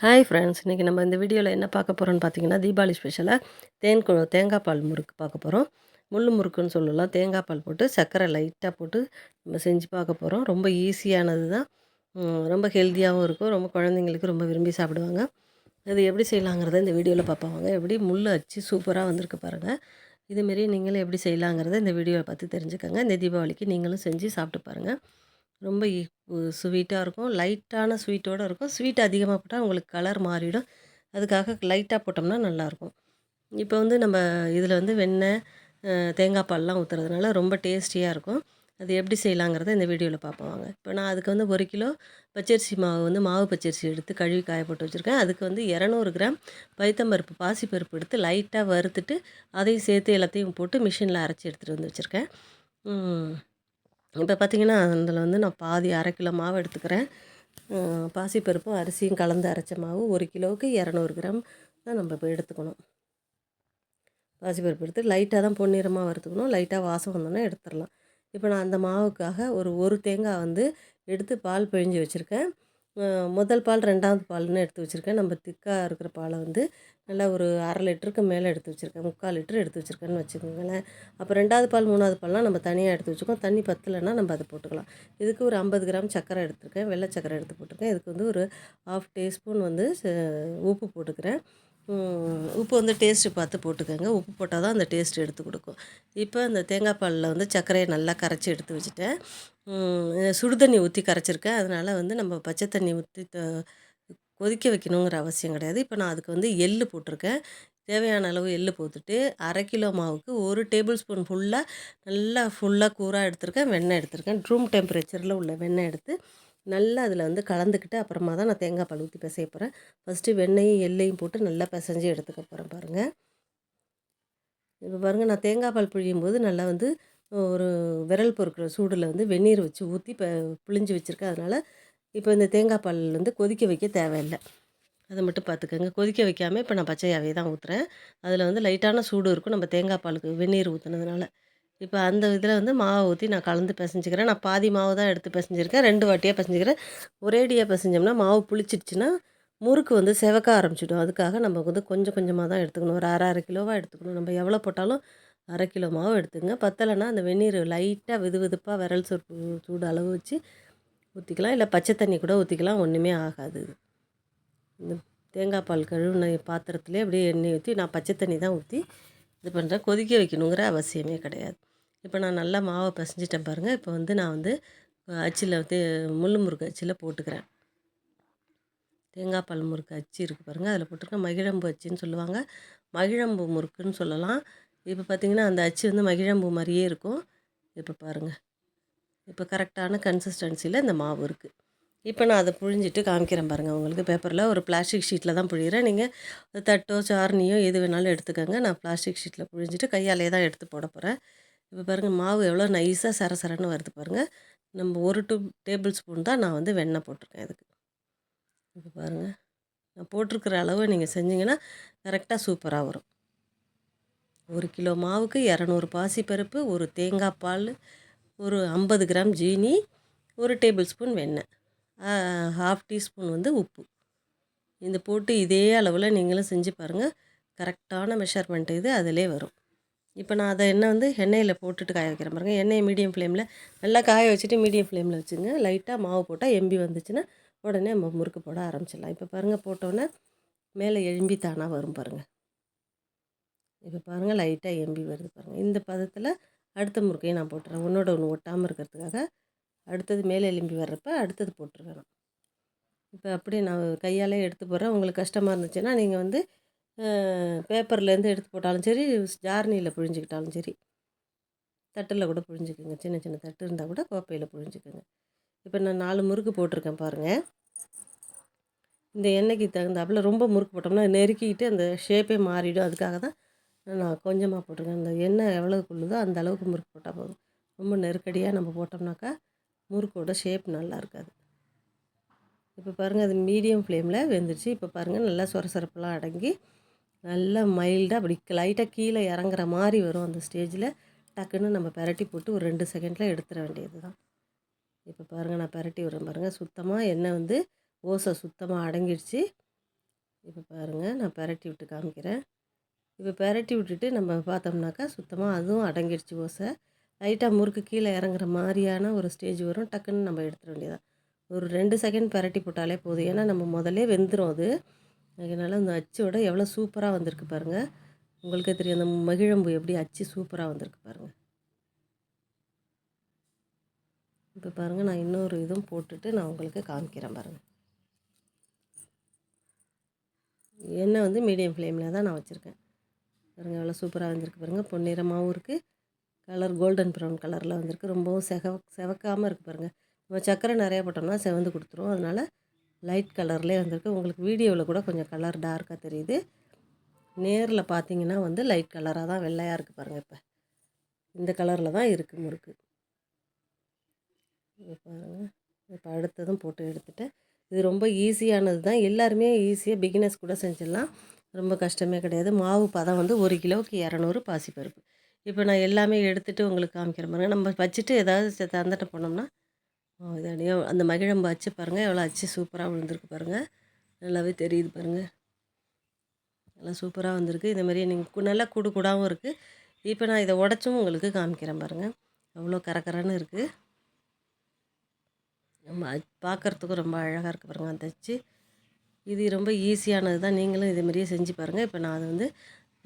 Hi friends இன்றைக்கி நம்ம இந்த வீடியோவில் என்ன பார்க்க போகிறோன்னு பார்த்தீங்கன்னா தீபாவளி ஸ்பெஷலாக தேன் தேங்காய் பால் முறுக்கு பார்க்க போகிறோம் முள் முறுக்குன்னு சொல்லலாம். தேங்காய் பால் போட்டு சர்க்கரை லைட்டாக போட்டு நம்ம செஞ்சு பார்க்க போகிறோம் ரொம்ப ஈஸியானது தான். ரொம்ப ஹெல்த்தியாகவும் இருக்கும். ரொம்ப குழந்தைங்களுக்கு ரொம்ப விரும்பி சாப்பிடுவாங்க. அது எப்படி செய்யலாங்கிறத இந்த வீடியோவில் பார்ப்பாங்க எப்படி முள் அச்சு சூப்பராக வந்திருக்கு பாருங்கள் இதுமாரி நீங்களும் எப்படி செய்யலாங்கிறத இந்த வீடியோவை பார்த்து தெரிஞ்சுக்கோங்க. இந்த தீபாவளிக்கு நீங்களும் செஞ்சு சாப்பிட்டு பாருங்கள் ரொம்ப ஸ்வீட்டாக இருக்கும். லைட்டான ஸ்வீட்டோடு இருக்கும். ஸ்வீட் அதிகமாக போட்டால் உங்களுக்கு கலர் மாறிடும். அதுக்காக லைட்டாக போட்டோம்னா நல்லாயிருக்கும். இப்போ வந்து நம்ம இதில் வந்து வெண்ணெய் தேங்காய் பால்லாம் ஊற்றுறதுனால ரொம்ப டேஸ்டியாக இருக்கும். அது எப்படி செய்யலாங்கிறத இந்த வீடியோவில் பார்ப்போம் வாங்க. இப்போ நான் அதுக்கு வந்து ஒரு கிலோ பச்சரிசி மாவு வந்து மாவு பச்சரிசி எடுத்து கழுவி காய போட்டு வச்சுருக்கேன். அதுக்கு வந்து இரநூறு கிராம் பைத்தம்பருப்பு பாசிப்பருப்பு எடுத்து லைட்டாக வறுத்துட்டு அதையும் சேர்த்து எல்லாத்தையும் போட்டு மிஷினில் அரைச்சி எடுத்துகிட்டு வந்து வச்சுருக்கேன். இப்போ பார்த்திங்கன்னா அதில் வந்து நான் பாதி அரை கிலோ மாவு எடுத்துக்கிறேன். பாசிப்பருப்பும் அரிசியும் கலந்து அரைச்ச மாவு ஒரு கிலோவுக்கு இரநூறு கிராம் தான் நம்ம இப்போ எடுத்துக்கணும். பாசிப்பருப்பு எடுத்து லைட்டாக தான் பொன்னிறமாக வறுத்துக்கணும். லைட்டாக வாசம் வந்தோன்னே எடுத்துடலாம். இப்போ நான் அந்த மாவுக்காக ஒரு ஒரு தேங்காய் வந்து எடுத்து பால் பிழிஞ்சு வச்சுருக்கேன். முதல் பால் ரெண்டாவது பால்னு எடுத்து வச்சுருக்கேன். நம்ம திக்காக இருக்கிற பாலை வந்து நல்லா ஒரு அரை லிட்டருக்கு மேலே எடுத்து வச்சுருக்கேன். முக்கால் லிட்டர் எடுத்து வச்சுருக்கேன்னு வச்சுக்கோங்களேன். அப்போ ரெண்டாவது பால் மூணாவது பால்லாம் நம்ம தனியாக எடுத்து வச்சுக்கோம் தண்ணி பத்தலைன்னா நம்ம அதை போட்டுக்கலாம். இதுக்கு ஒரு ஐம்பது கிராம் சக்கரை எடுத்துருக்கேன். வெள்ளை சக்கரை எடுத்து போட்டிருக்கேன். இதுக்கு வந்து ஒரு ஆஃப் டீஸ்பூன் வந்து ச- உப்பு போட்டுக்கிறேன். உப்பு வந்து டேஸ்ட்டு பார்த்து போட்டுக்கோங்க. உப்பு போட்டால் தான் அந்த டேஸ்ட் எடுத்து கொடுக்கும். இப்போ அந்த தேங்காய் பாலில் வந்து சர்க்கரையை நல்லா கரைச்சி எடுத்து வச்சுட்டேன். சுடு தண்ணி ஊற்றி கரைச்சிருக்கேன். அதனால் வந்து நம்ம பச்சை தண்ணி ஊற்றி கொதிக்க வைக்கணுங்கிற அவசியம் கிடையாது. இப்போ நான் அதுக்கு வந்து எள்ளு போட்டிருக்கேன். தேவையான அளவு எள்ளு போட்டுட்டு அரை கிலோ மாவுக்கு ஒரு டேபிள் ஸ்பூன் ஃபுல்லாக நல்லா ஃபுல்லாக கூராக எடுத்திருக்கேன். வெண்ணெய் எடுத்திருக்கேன். ரூம் டெம்பரேச்சரில் உள்ள வெண்ணெய் எடுத்து நல்லா அதில் வந்து கலந்துக்கிட்டு அப்புறமா தான் நான் தேங்காய் பால் ஊற்றி பிசைய போகிறேன் ஃபஸ்ட்டு வெண்ணெயும் எல்லையும் போட்டு நல்லா பிசைஞ்சு எடுத்துக்க போகிறேன் பாருங்கள் இப்போ பாருங்கள் நான் தேங்காய் பால் பிழியும் போது நல்லா வந்து ஒரு விரல் பொறுக்கிற சூடில் வந்து வெந்நீர் வச்சு ஊற்றி இப்போ புழிஞ்சு வச்சுருக்கேன். அதனால் இப்போ இந்த தேங்காய் பால் வந்து கொதிக்க வைக்க தேவையில்லை. அதை மட்டும் பார்த்துக்கோங்க கொதிக்க வைக்காமல் இப்போ நான் பச்சையாகவே தான் ஊற்றுறேன் அதில் வந்து லைட்டான சூடு இருக்கும். நம்ம தேங்காய் பாலுக்கு வெந்நீர் ஊற்றுனதுனால இப்போ அந்த இதில் வந்து மாவை ஊற்றி நான் கலந்து பிசைஞ்சிக்கிறேன். நான் பாதி மாவு தான் எடுத்து பிசைஞ்சிருக்கேன். ரெண்டு வாட்டியாக பிசைஞ்சிக்கிறேன். ஒரேடியாக பிசைஞ்சோம்னா மாவு புளிச்சிடுச்சுன்னா முறுக்கு வந்து செவக்க ஆரம்பிச்சிடும். அதுக்காக நம்ம வந்து கொஞ்சம் கொஞ்சமாக தான் எடுத்துக்கணும். ஒரு அரை அரை கிலோவாக எடுத்துக்கணும். நம்ம எவ்வளோ போட்டாலும் அரை கிலோ மாவு எடுத்துங்க பத்தலைன்னா அந்த வெந்நீர் லைட்டாக வெது வெதுப்பாக விரல் சொற்பு சூடு அளவு வச்சு ஊற்றிக்கலாம் இல்லை பச்சை தண்ணி கூட ஊற்றிக்கலாம் ஒன்றுமே ஆகாது. இந்த தேங்காய் பால் கழுவுன பாத்திரத்துலேயே அப்படியே எண்ணெய் ஊற்றி நான் பச்சை தண்ணி தான் ஊற்றி இது பண்ணுறேன் கொதிக்க வைக்கணுங்கிற அவசியமே கிடையாது. இப்போ நான் நல்லா மாவை பிசைஞ்சிட்டேன் பாருங்கள் இப்போ வந்து நான் வந்து அச்சில் வந்து முள்ளு முறுக்கு அச்சில் போட்டுக்கிறேன். தேங்காய் பால் முறுக்கு அச்சு இருக்குது பாருங்கள் அதில் போட்டிருக்கேன். மகிழம்பு அச்சுன்னு சொல்லுவாங்க. மகிழம்பு முறுக்குன்னு சொல்லலாம். இப்போ பார்த்திங்கன்னா அந்த அச்சு வந்து மகிழம்பு மாதிரியே இருக்கும். இப்போ பாருங்கள் இப்போ கரெக்டான கன்சிஸ்டன்சியில் இந்த மாவு இருக்குது இப்போ நான் அதை புழிஞ்சிட்டு காமிக்கிறேன் பாருங்கள் உங்களுக்கு பேப்பரில் ஒரு பிளாஸ்டிக் ஷீட்டில் தான் புழிகிறேன் நீங்கள் தட்டோ சாரணியோ எது வேணாலும் எடுத்துக்கோங்க. நான் பிளாஸ்டிக் ஷீட்டில் புழிஞ்சிட்டு கையாலே தான் எடுத்து போட போகிறேன் இப்போ பாருங்கள் மாவு எவ்வளோ நைஸாக சர சரன்னு வருது பாருங்கள் நம்ம ஒரு டூ டேபிள் ஸ்பூன் தான் நான் வந்து வெண்ணெய் போட்டிருக்கேன் இதுக்கு. இப்போ பாருங்கள் நான் போட்டிருக்கிற அளவு நீங்கள் செஞ்சிங்கன்னா கரெக்டாக சூப்பராக வரும். ஒரு கிலோ மாவுக்கு இரநூறு பாசிப்பருப்பு ஒரு தேங்காய் பால் ஒரு ஐம்பது கிராம் ஜீனி ஒரு டேபிள் ஸ்பூன் வெண்ணெய் ஹாஃப் டீஸ்பூன் வந்து உப்பு. இந்த போட்டு இதே அளவில் நீங்களும் செஞ்சு பாருங்கள் கரெக்டான மெஷர்மெண்ட் இது அதிலே வரும். இப்போ நான் அதை எண்ணெய் வந்து எண்ணெயில் போட்டுட்டு காய வைக்கிறேன் பாருங்கள் எண்ணெயை மீடியம் ஃப்ளேமில் நல்லா காய வச்சுட்டு மீடியம் ஃப்ளேமில் வச்சுங்க. லைட்டாக மாவு போட்டால் எம்பி வந்துச்சுன்னா உடனே நம்ம முறுக்கு போட ஆரம்பிச்சிடலாம். இப்போ பாருங்கள் போட்டோன்னே மேலே எலும்பி தானாக வரும் பாருங்கள் இப்போ பாருங்கள் லைட்டாக எம்பி வருது பாருங்கள் இந்த பதத்தில் அடுத்த முறுக்கையும் நான் போட்டுறேன். ஒன்றோட ஒன்று ஒட்டாமல் இருக்கிறதுக்காக அடுத்தது மேலே எலும்பி வர்றப்ப அடுத்தது போட்டுருவேன் இப்போ அப்படியே நான் கையாலே எடுத்து போடுறேன். உங்களுக்கு கஷ்டமாக இருந்துச்சுன்னா நீங்கள் வந்து பேப்பர்லேருந்து எடுத்து போட்டாலும் சரி ஜார்னியில் புழிஞ்சிக்கிட்டாலும் சரி. தட்டில் கூட புழிஞ்சிக்கோங்க. சின்ன சின்ன தட்டு இருந்தால் கூட கோப்பையில் புழிஞ்சிக்கோங்க. இப்போ நான் நாலு முறுக்கு போட்டிருக்கேன் பாருங்கள் இந்த எண்ணெய்க்கு தகுந்தாப்புல ரொம்ப முறுக்கு போட்டோம்னா நெருக்கிட்டு அந்த ஷேப்பே மாறிடும். அதுக்காக தான் நான் கொஞ்சமாக போட்டிருக்கேன். அந்த எண்ணெய் எவ்வளோ கொள்ளுதோ அந்த அளவுக்கு முறுக்கு போட்டால் போதும். ரொம்ப நெருக்கடியாக நம்ம போட்டோம்னாக்கா முறுக்கோட ஷேப் நல்லா இருக்காது. இப்போ பாருங்கள் அது மீடியம் ஃப்ளேமில் வெந்துருச்சு. இப்போ பாருங்கள் நல்லா சொரசொரப்பெல்லாம் அடங்கி நல்லா மைல்டாக அப்படி லைட்டாக கீழே இறங்குற மாதிரி வரும் அந்த ஸ்டேஜில். டக்குன்னு நம்ம பரட்டி போட்டு ஒரு ரெண்டு செகண்டில் எடுத்துட வேண்டியது தான் இப்போ பாருங்கள் நான் பரட்டி விட்றேன் பாருங்கள் சுத்தமாக எண்ணெய் வந்து ஓசை சுத்தமாக அடங்கிடுச்சு. இப்போ பாருங்கள் நான் பரட்டி விட்டு காமிக்கிறேன். இப்போ பரட்டி விட்டுட்டு நம்ம பார்த்தோம்னாக்கா சுத்தமாக அதுவும் அடங்கிடுச்சு ஓசை. லைட்டாக முறுக்கு கீழே இறங்குற மாதிரியான ஒரு ஸ்டேஜ் வரும். டக்குன்னு நம்ம எடுத்துட வேண்டியதான் ஒரு ரெண்டு செகண்ட் பரட்டி போட்டாலே போதும். ஏன்னா நம்ம முதலே வெந்துடும் அது. அதனால் அந்த அச்சோட எவ்வளோ சூப்பராக வந்திருக்கு பாருங்கள் உங்களுக்கே தெரியும் அந்த மகிழம்பு எப்படி அச்சு சூப்பராக வந்திருக்கு பாருங்கள் இப்போ பாருங்கள் நான் இன்னொரு இதுவும் போட்டுட்டு நான் உங்களுக்கு காமிக்கிறேன் பாருங்கள் எண்ணெய் வந்து மீடியம் ஃப்ளேமில் தான் நான் வச்சுருக்கேன். பாருங்கள் எவ்வளோ சூப்பராக வந்திருக்கு பாருங்கள் பொன்னிறமாகவும் இருக்குது கலர் கோல்டன் ப்ரௌன் கலரில் வந்திருக்கு. ரொம்பவும் செக செவக்காமல் இருக்குது பாருங்கள் நம்ம சர்க்கரை நிறையா போட்டோம்னா செவந்து கொடுத்துரும். அதனால் லைட் கலர்லேயே வந்திருக்கு. உங்களுக்கு வீடியோவில் கூட கொஞ்சம் கலர் டார்க்காக தெரியுது. நேரில் பார்த்தீங்கன்னா வந்து லைட் கலராக தான் வெள்ளையாக இருக்குது பாருங்கள் இப்போ. இந்த கலரில் தான் இருக்குது முறுக்கு. பாருங்கள் இப்போ அடுத்ததும் போட்டு எடுத்துகிட்டேன் இது ரொம்ப ஈஸியானது தான். எல்லாருமே ஈஸியாக பிகினர்ஸ் கூட செஞ்சிடலாம். ரொம்ப கஷ்டமே கிடையாது. மாவு பதம் வந்து ஒரு கிலோவுக்கு இரநூறு பாசிப்பருப்பு. இப்போ நான் எல்லாமே எடுத்துகிட்டு உங்களுக்கு காமிக்கிற பாருங்கள் நம்ம வச்சுட்டு ஏதாவது தந்துட்டு போனோம்னா இதனையும் அந்த மகிழம்பு அச்சு பாருங்கள் எவ்வளோ அச்சு சூப்பராக விழுந்திருக்கு பாருங்கள் நல்லாவே தெரியுது பாருங்கள் நல்லா சூப்பராக வந்திருக்கு. இந்த நீங்கள் நல்லா கூடு கூடாகவும் இருக்குது இப்போ நான் இதை உடச்சும் உங்களுக்கு காமிக்கிறேன் பாருங்கள் அவ்வளோ கரக்கரன்னு இருக்குது நம்ம பார்க்குறதுக்கும் ரொம்ப அழகாக இருக்குது பாருங்கள் அந்த அச்சு. இது ரொம்ப ஈஸியானது தான். நீங்களும் இதே மாதிரியே செஞ்சு பாருங்கள் இப்போ நான் அதை வந்து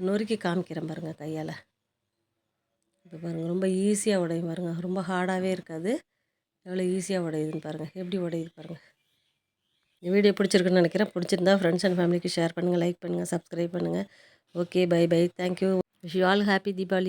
நொறுக்கி காமிக்கிறேன் பாருங்கள் கையால். இப்போ பாருங்கள் ரொம்ப ஈஸியாக உடையும் பாருங்கள் ரொம்ப ஹார்டாகவே இருக்காது. எவ்வளோ ஈஸியாக உடையுதுன்னு பாருங்கள் எப்படி உடையுது பாருங்கள் இந்த வீடியோ பிடிச்சிருக்குன்னு நினைக்கிறேன். பிடிச்சிருந்தா ஃப்ரெண்ட்ஸ் அண்ட் ஃபேமிலிக்கு ஷேர் பண்ணுங்கள் லைக் பண்ணுங்கள் சப்ஸ்கிரைப் பண்ணுங்கள் okay bye bye thank you wish you all happy Deepavali